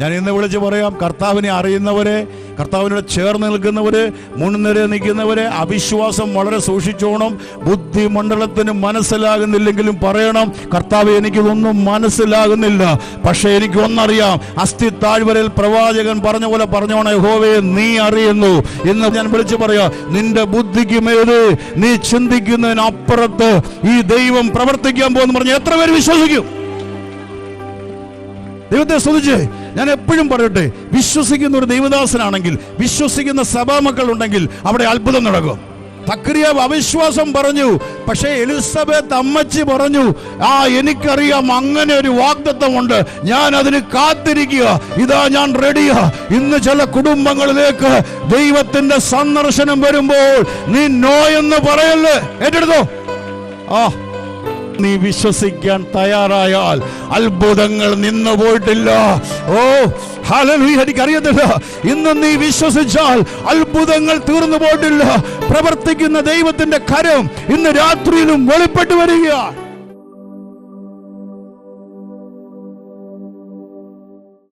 ഞാൻ ഇന്ന് വിളിച്ച് പറയാം കർത്താവിനെ അറിയുന്നവരെ കർത്താവിനോട് ചേർന്ന് നിൽക്കുന്നവര് മുൻനിര നിൽക്കുന്നവരെ അവിശ്വാസം വളരെ സൂക്ഷിച്ചോണം ബുദ്ധിമണ്ഡലത്തിന് മനസ്സിലാകുന്നില്ലെങ്കിലും പറയണം കർത്താവ് എനിക്കിതൊന്നും മനസ്സിലാകുന്നില്ല പക്ഷേ എനിക്ക് ഒന്നറിയാം അസ്ഥി താഴ്വരയിൽ പ്രവാചകൻ പറഞ്ഞ പോലെ പറഞ്ഞോണേ ഹോവേ നീ അറിയുന്നു. എന്ന് ഞാൻ വിളിച്ചു പറയാം നിന്റെ ബുദ്ധിക്ക് മേൽ നീ ചിന്തിക്കുന്നതിനപ്പുറത്ത് ഈ ദൈവം പ്രവർത്തിക്കാൻ പോകുന്നു പറഞ്ഞ് എത്ര പേര് വിശ്വസിക്കും? ദൈവത്തെ സ്തുതിച്ച് ഞാൻ എപ്പോഴും പറയട്ടെ വിശ്വസിക്കുന്ന ഒരു ദൈവദാസനാണെങ്കിൽ വിശ്വസിക്കുന്ന സഭാമക്കൾ ഉണ്ടെങ്കിൽ അവിടെ അത്ഭുതം നടക്കും. തക്രിയ അവിശ്വാസം പറഞ്ഞു പക്ഷേ എലിസബത്ത് അമ്മച്ചി പറഞ്ഞു ആ എനിക്കറിയാം അങ്ങനെ ഒരു വാഗ്ദത്വമുണ്ട് ഞാൻ അതിന് കാത്തിരിക്കുക. ഇതാ ഞാൻ റെഡിയാ. ഇന്ന് ചില കുടുംബങ്ങളിലേക്ക് ദൈവത്തിന്റെ സന്ദർശനം വരുമ്പോൾ നീ നോ എന്ന് പറയല്ലേ? ഏറ്റെടുത്തോ. ആ നീ വിശ്വസിക്കാൻ തയ്യാറായാൽ അത്ഭുതങ്ങൾ നിന്നു പോയിട്ടില്ല. ഓ ഹലിക്കറിയത്തില്ല ഇന്ന് നീ വിശ്വസിച്ചാൽ അത്ഭുതങ്ങൾ തീർന്നു പോയിട്ടില്ല. പ്രവർത്തിക്കുന്ന ദൈവത്തിന്റെ കരം ഇന്ന് രാത്രിയിലും വെളിപ്പെട്ടു വരികയാണ്.